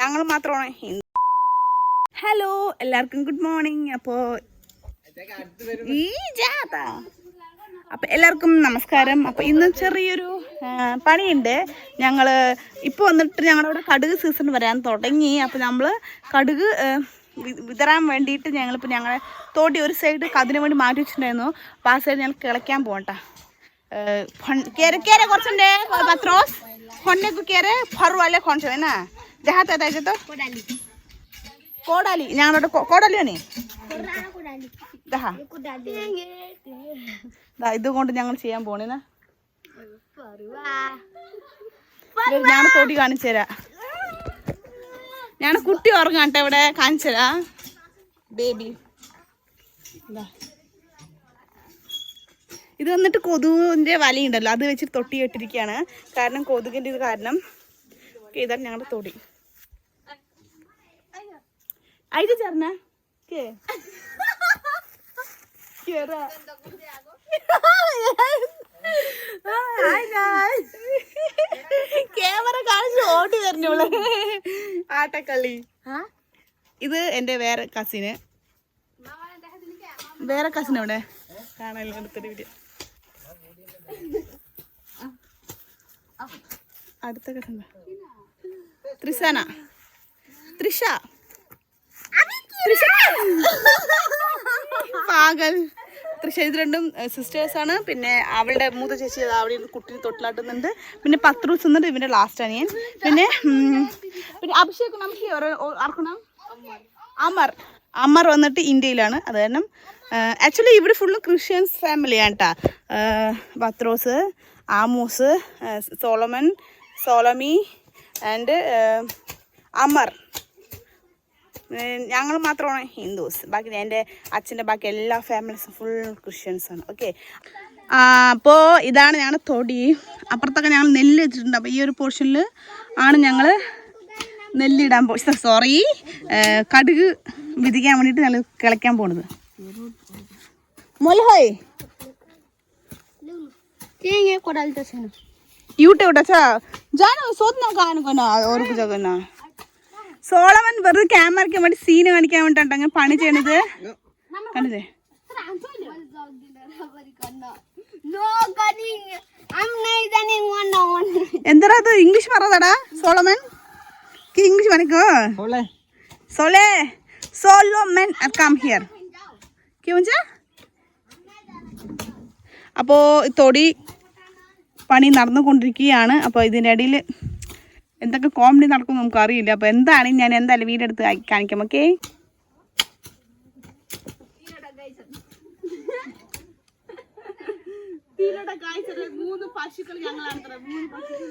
ഞങ്ങൾ മാത്രമാണ് ഹലോ എല്ലാവർക്കും ഗുഡ് മോർണിംഗ് അപ്പോ ഈ എല്ലാവർക്കും നമസ്കാരം. അപ്പൊ ഇന്ന് ചെറിയൊരു പണിയുണ്ട്. ഞങ്ങൾ ഇപ്പൊ വന്നിട്ട് ഞങ്ങളുടെ കടുക് സീസൺ വരാൻ തുടങ്ങി. അപ്പൊ നമ്മൾ കടുക് വിതറാൻ വേണ്ടിയിട്ട് ഞങ്ങളിപ്പോൾ ഞങ്ങളെ തോട്ടി ഒരു സൈഡ് അതിനു വേണ്ടി മാറ്റി വെച്ചിട്ടുണ്ടായിരുന്നു. അപ്പോൾ ആ സൈഡ് ഞങ്ങൾ കിളയ്ക്കാൻ പോകണ്ട കേര കേര കുറച്ചുണ്ട്. പത്രോസ്. খন্ডেকু কে রে ফরওয়ালে খন্ড হয় না যাহা তা তাই তো কোডালি কোডালি ഞങ്ങളുടെ കോടാലി ആണ് ദാ ദാ ഇതുകൊണ്ട് ഞങ്ങൾ ചെയ്യാൻ പോണേനാ ഞാൻ തൊടി കാണിച്ചു തരാം ഞാൻ കുട്ടി ഉറങ്ങാട്ടെ ഇവിടെ കാണിച്ചു തരാം ബേബി ഇതാ വന്നിട്ട് കൊതുകിന്റെ വലയുണ്ടല്ലോ. അത് വെച്ചിട്ട് തൊട്ടി കെട്ടിരിക്കുകയാണ്. കാരണം കൊതുകിന്റെ ഇത് കാരണം. ഓക്കെ, ഇതാണ് ഞങ്ങളുടെ തൊടി. അയ്യ ചേർന്ന. ക്യാമറ കാണിച്ച് ഓടി തരണോൾ ആട്ടക്കളി. ഇത് എന്റെ വേറെ കസിന് വേറെ കസിൻ എവിടെ? കാണാനില്ല അടുത്തൊരു വീഡിയോ അടുത്ത കഥ ത്രിസന. ത്രിഷ. ത്രിഷ. പാകൽ ത്രിഷ ഇത് രണ്ടും സിസ്റ്റേഴ്സാണ് പിന്നെ അവളുടെ മൂത്ത ചേച്ചി അവിടെ ഇരുന്ന് തൊട്ടിലാട്ടുന്നുണ്ട്. പിന്നെ പത്ത് ദിവസം എന്നുണ്ട് ഇവന്റെ ലാസ്റ്റ് അനിയൻ. പിന്നെ പിന്നെ അഭിഷേക് നമുക്ക് ആർക്കണം? അമർ. അമർ വന്നിട്ട് ഇന്ത്യയിലാണ്. അത് കാരണം ആക്ച്വലി ഇവിടെ ഫുള്ളും ക്രിസ്ത്യൻസ് ഫാമിലിയാണ് കേട്ടോ ബത്രോസ് Amos Solomon Solomi and Amar. ഞങ്ങൾ മാത്രമാണ് ഹിന്ദുസ്. ബാക്കി എന്റെ അച്ഛന്റെ ബാക്കി എല്ലാ ഫാമിലീസും ഫുൾ ക്രിസ്ത്യൻസ് ആണ്. ഓക്കെ അപ്പോൾ ഇതാണ് ഞങ്ങളുടെ തൊടി. അപ്പുറത്തൊക്കെ ഞങ്ങൾ നെല്ല് വെച്ചിട്ടുണ്ട്. അപ്പോൾ ഈ ഒരു പോർഷനിൽ ആണ് ഞങ്ങൾ നെല്ലിടാൻ പോ സോറി കടുക് വിധിക്കാൻ വേണ്ടിയിട്ട് ഞങ്ങൾ കിളയ്ക്കാൻ പോണത്. मोलहोय യൂട്യൂബ് ഇട്ടാ ജാനു സ്വന്തം കാണുന്ന ഓർക്ക് ജഗന്ന സോളമൻ വെറുതെ ക്യാമറയ്ക്ക് വേണ്ടി സീന് കാണിക്കാൻ വേണ്ടിട്ടാണ് അങ്ങനെ പണി ചെയ്യണത് കണ്ടില്ലേ എന്താ അത് ഇംഗ്ലീഷ് പറഞ്ഞതാടാ സോളമൻ ഇംഗ്ലീഷ് പണിക്കോ സോളേ സോളോമൻ കം ഹിയർ ക്യൂഞ്ചാ അപ്പോൾ തൊടി പണി നടന്നുകൊണ്ടിരിക്കുകയാണ്. അപ്പോൾ ഇതിന്റെ ഇടയിൽ എന്തൊക്കെ കോമഡി നടക്കും നമുക്ക് അറിയില്ല അപ്പോൾ എന്താണ്? ഞാൻ എന്തായാലും വീടെടുത്ത് കാണിക്കാം ഓക്കെ? മൂന്ന് പശുക്കൾ ഞങ്ങളാണ് മൂന്ന് പശുക്കൾ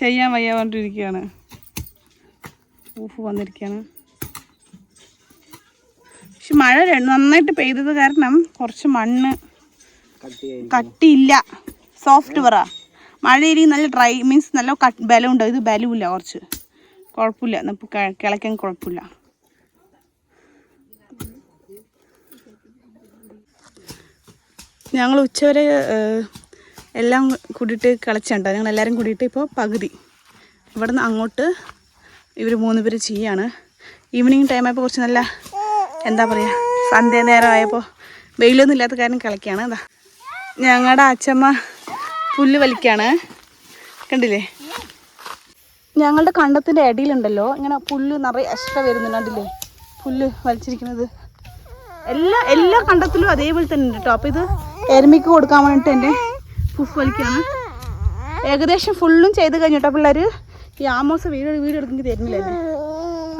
ചെയ്യാൻ വയ്യ പറഞ്ഞിരിക്കുകയാണ് ഊഫ് വന്നിരിക്കുകയാണ്. പക്ഷെ മഴ നന്നായിട്ട് പെയ്തത് കാരണം കുറച്ച് മണ്ണ് കട്ടിയില്ല. സോഫ്റ്റ് പറ. മഴ ഇനി നല്ല ഡ്രൈ മീൻസ് നല്ല ബലം ബലമുണ്ട്. ഇത് ബലമില്ല കുറച്ച്. കുഴപ്പമില്ല. കിളയ്ക്കാൻ കുഴപ്പമില്ല. ഞങ്ങൾ ഉച്ചവരെ എല്ലാം കൂടിയിട്ട് കളിച്ചുണ്ടോ ഞങ്ങൾ എല്ലാവരും കൂടിയിട്ട് ഇപ്പോൾ പകുതി. ഇവിടെ നിന്ന് അങ്ങോട്ട് ഇവർ മൂന്ന് പേര് ചെയ്യാണ്. ഈവനിങ് ടൈമായപ്പോൾ കുറച്ച് നല്ല എന്താ പറയുക സന്ധ്യ നേരമായപ്പോൾ വെയിലൊന്നും ഇല്ലാത്ത കാരണം കളിക്കുകയാണ് അതാ ഞങ്ങളുടെ അച്ഛമ്മ പുല്ല് വലിക്കാണ്. കണ്ടില്ലേ? ഞങ്ങളുടെ കണ്ടത്തിന്റെ ഇടയിലുണ്ടല്ലോ ഇങ്ങനെ പുല്ല് നിറയെ എക്സ്ട്രാ വരുന്നുണ്ട് കണ്ടില്ലേ? പുല്ല് വലിച്ചിരിക്കുന്നത്. എല്ലാ എല്ലാ കണ്ടത്തിലും അതേപോലെ തന്നെ ഉണ്ട് കേട്ടോ അപ്പോൾ ഇത് എരുമിക്ക് കൊടുക്കാൻ വേണ്ടിയിട്ട് എന്റെ പുഫ് വലിക്കാണ് ഏകദേശം ഫുള്ളും ചെയ്ത് കഴിഞ്ഞിട്ടോ പിള്ളേർ ഈ ആമോസ വീട് വീട് എടുക്കുമെങ്കിൽ തരുന്നില്ല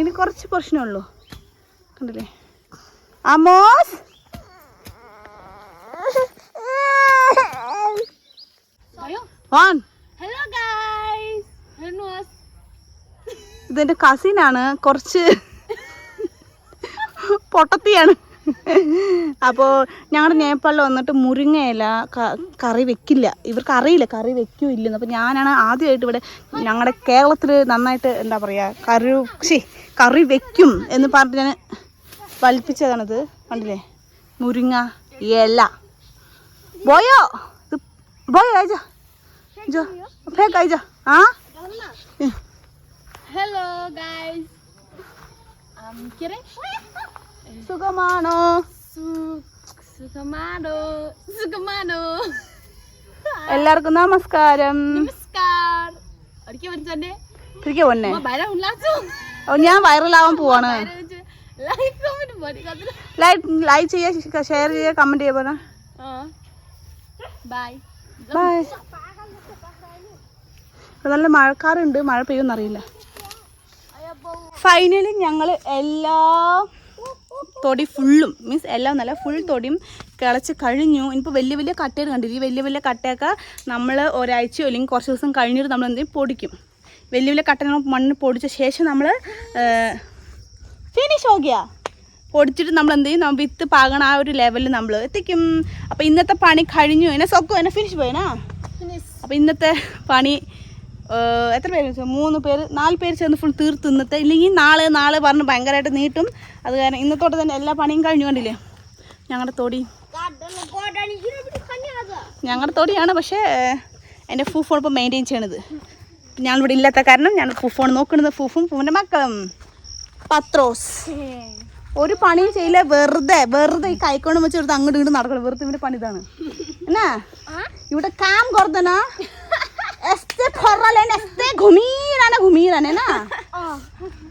ഇനി കുറച്ച് പ്രശ്നമുള്ളൂ കണ്ടില്ലേ? ആമോസ്! ഹലോ. ഗൈസ് ഇതെന്റെ കസിനാണ് കുറച്ച് പൊട്ടത്തിയാണ്. അപ്പോൾ ഞങ്ങളുടെ നേപ്പാളിൽ വന്നിട്ട് മുരിങ്ങയില കറി വെക്കില്ല. ഇവർക്ക് അറിയില്ല കറി വെക്കൂ ഇല്ലെന്ന് അപ്പോൾ ഞാനാണ് ആദ്യമായിട്ട് ഇവിടെ ഞങ്ങളുടെ കേരളത്തിൽ നന്നായിട്ട് എന്താ പറയുക കറി ശി കറി വെക്കും എന്ന് പറഞ്ഞിട്ട് ഞാൻ വലിപ്പിച്ചതാണിത്. കണ്ടില്ലേ? മുരിങ്ങ ഇല. ബോയോ ഇത് ബോയോ അയച്ച ജോ ഫേക്ക് അയച്ച ആ. ഹലോ ആം kira സുഖമാണോ? സുഖമാണോ? സുഖമാണോ? എല്ലാവർക്കും നമസ്കാരം. അപ്പോൾ ഞാൻ വൈറലാവാൻ പോവാണ്. ലൈക്ക് ചെയ്യുക ഷെയർ ചെയ്യുക കമന്റ് ചെയ്യാ ബൈ നല്ല മഴക്കാറുണ്ട്. മഴ പെയ്യുമെന്നറിയില്ല. ഫൈനലി ഞങ്ങൾ എല്ലാ തൊടി ഫുള്ളും. മീൻസ് എല്ലാം നല്ല ഫുൾ തൊടിയും കിളച്ച് കഴിഞ്ഞു. ഇനിയിപ്പോൾ വലിയ വലിയ കട്ടയിൽ കണ്ടില്ല? ഈ വലിയ വലിയ കട്ടയൊക്കെ നമ്മൾ ഒരാഴ്ചയോ അല്ലെങ്കിൽ കുറച്ച് ദിവസം കഴിഞ്ഞിട്ട് നമ്മൾ എന്തെങ്കിലും പൊടിക്കും. വലിയ വലിയ കട്ട നമ്മൾ മണ്ണ് പൊടിച്ച ശേഷം നമ്മൾ ഫിനിഷ് ഹോഗിയ പൊടിച്ചിട്ട് നമ്മൾ എന്ത് ചെയ്യും? നമ്മൾ വിത്ത് പാകണ ആ ഒരു ലെവലിൽ നമ്മൾ എത്തിക്കും. അപ്പോൾ ഇന്നത്തെ പണി കഴിഞ്ഞു. എന്നെ സൊക്കോ എന്നെ ഫിനിഷ് പോയനാ finish. അപ്പോൾ ഇന്നത്തെ പണി എത്ര പേര്? മൂന്ന് പേര് നാല് പേര് ചേർന്ന് ഫുൾ തീർത്ത് ഇന്നത്തെ ഇല്ലെങ്കിൽ നാളെ നാളെ പറഞ്ഞ് ഭയങ്കരമായിട്ട് നീട്ടും. അത് കാരണം ഇന്നത്തോട്ട് തന്നെ എല്ലാ പണിയും കഴിഞ്ഞു കണ്ടില്ലേ? ഞങ്ങളുടെ തൊടി. ഞങ്ങളുടെ തൊടിയാണ് പക്ഷേ എന്റെ ഫൂഫോൺ ഇപ്പോൾ മെയിന്റെയിൻ ചെയ്യണത്. ഞാനിവിടെ ഇല്ലാത്ത കാരണം ഞാൻ ഫൂഫോൺ നോക്കുന്നത് ഫൂഫും ഫൂഫിന്റെ മക്കളും. പത്രോസ്. ഒരു പണിയും ചെയ്യില്ല വെറുതെ വെറുതെ ഈ കൈക്കൊണ്ട് വെച്ച് അങ്ങോട്ട് ഇങ്ങോട്ട് നടക്കണം. വെറുതെ ഇവന്റെ പണി ഇതാണ്. എന്നാ? ഇവിടെ കാം കൊർദന എസ്തെ ഖൊറലേൻ എസ്തെ ഘുമീരാന ഘുമീരാന എന്നാ?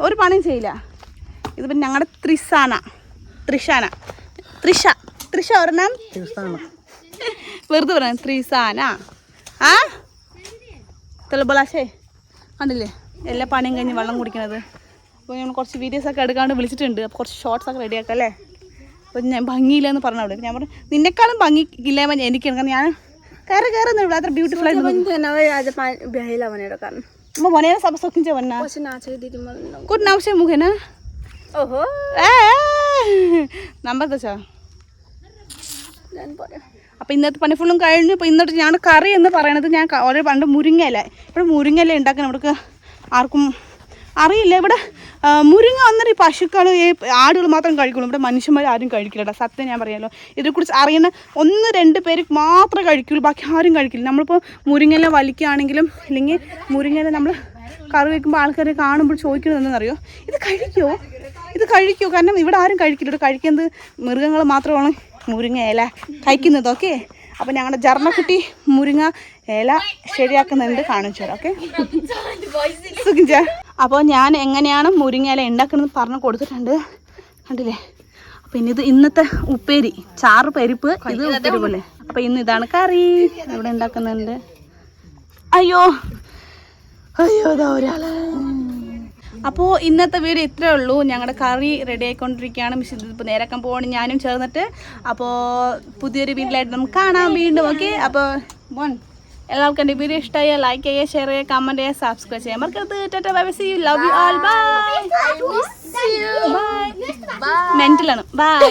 ഒരു പണിയും ചെയ്യില്ല. ഇത് പിന്നെ ഞങ്ങളുടെ ത്രിസാന ത്രിഷാന. ത്രിഷ ത്രിഷ ഒരെണ്ണം. വെറുതെ പറയാം ത്രിസാന. ആ? തെളിബലാശേ കണ്ടില്ലേ? എല്ലാ പണിയും കഴിഞ്ഞ് വെള്ളം കുടിക്കണത്. അപ്പോൾ ഞാൻ കുറച്ച് വീഡിയോസ് ഒക്കെ എടുക്കാണ്ട് വിളിച്ചിട്ടുണ്ട്. അപ്പോൾ കുറച്ച് ഷോർട്സ് ഒക്കെ റെഡിയാക്കാം അല്ലേ? അപ്പോൾ ഞാൻ ഭംഗിയില്ല എന്ന് പറഞ്ഞു അവിടെ. ഞാൻ പറഞ്ഞു നിന്നെക്കാളും ഭംഗി ഇല്ലായ്മ എനിക്കാണ്. കാരണം ഞാൻ കയറി കയറുന്നു ഇവിടെ അത്ര ബ്യൂട്ടിഫുൾ ആയിട്ട് आज भ्याइला भनेर कारण म भनेर सब सकिन्छ भन्न पछि नाचेको दिदी मलाई कुन नाम चाहिँ मुखेन ओहो നമ്പർ വെച്ചോ जानु पर्यो അപ്പോൾ ഇന്നത്തെ പണി ഫുള്ളും കഴിഞ്ഞു ഇപ്പോൾ ഇന്നത്തെ ഞാൻ കറി എന്ന് പറയണത് ഞാൻ ക- ഒരു പണ്ട് മുരിങ്ങയില ഇവിടെ മുരിങ്ങയില ഉണ്ടാക്കാൻ ഇവിടേക്ക് ആർക്കും അറിയില്ല. ഇവിടെ മുരിങ്ങ ഈ പശുക്കൾ ആടുകൾ മാത്രം കഴിക്കുള്ളൂ. ഇവിടെ മനുഷ്യന്മാർ ആരും കഴിക്കില്ല സത്യം ഞാൻ പറയാമല്ലോ ഇതിനെക്കുറിച്ച് അറിയുന്ന ഒന്ന് രണ്ട് പേര് മാത്രമേ കഴിക്കുള്ളൂ. ബാക്കി ആരും കഴിക്കില്ല. നമ്മളിപ്പോൾ മുരിങ്ങല വലിക്കുകയാണെങ്കിലും അല്ലെങ്കിൽ മുരിങ്ങല നമ്മൾ കറി വയ്ക്കുമ്പോൾ ആൾക്കാരെ കാണുമ്പോൾ ചോദിക്കുന്നത് എന്താണെന്നറിയോ? ഇത് കഴിക്കുമോ ഇത് കഴിക്കുമോ കാരണം ഇവിടെ ആരും കഴിക്കില്ല. ഇവിടെ കഴിക്കുന്നത് മൃഗങ്ങൾ മാത്രമാണ്. മുരിങ്ങയില. കഴിക്കുന്നത് ഓക്കെ അപ്പോൾ ഞങ്ങളുടെ ജർമ്മക്കുട്ടി മുരിങ്ങ ഇല ശരിയാക്കുന്നുണ്ട് കാണിച്ചു തരാം ഓക്കെ? സുഖിഞ്ച അപ്പോൾ ഞാൻ എങ്ങനെയാണ് മുരിങ്ങ ഇല ഉണ്ടാക്കുന്നത് പറഞ്ഞു കൊടുത്തിട്ടുണ്ട്. കണ്ടില്ലേ? അപ്പം ഇനി ഇത് ഇന്നത്തെ ഉപ്പേരി ചാറ് പരിപ്പ് ഇത് ഉപ്പേരി പോലെ. അപ്പം ഇന്ന് ഇതാണ് കറി. ഇവിടെ ഉണ്ടാക്കുന്നുണ്ട്. അയ്യോ. അയ്യോ ഇതാ ഒരാൾ. അപ്പോൾ ഇന്നത്തെ വീഡിയോ ഇത്രേ ഉള്ളൂ. ഞങ്ങളുടെ കറി റെഡി ആയിക്കൊണ്ടിരിക്കുകയാണ്. മിസ് ഇപ്പോൾ നേരക്കം പോകണം ഞാനും ചേർന്നിട്ട്. അപ്പോൾ പുതിയൊരു വീട്ടിലായിട്ട് നമുക്ക് കാണാം വീണ്ടും. ഓക്കെ അപ്പോൾ വൺ എല്ലാവർക്കും എന്റെ വീഡിയോ ഇഷ്ടമായ ലൈക്ക് ചെയ്യുക ഷെയർ ചെയ്യുക കമന്റ് ചെയ്യുക സബ്സ്ക്രൈബ് ചെയ്യുക. മറക്കരുത്. Tata bye see you love you all bye. Bye. മെന്റലാണ് by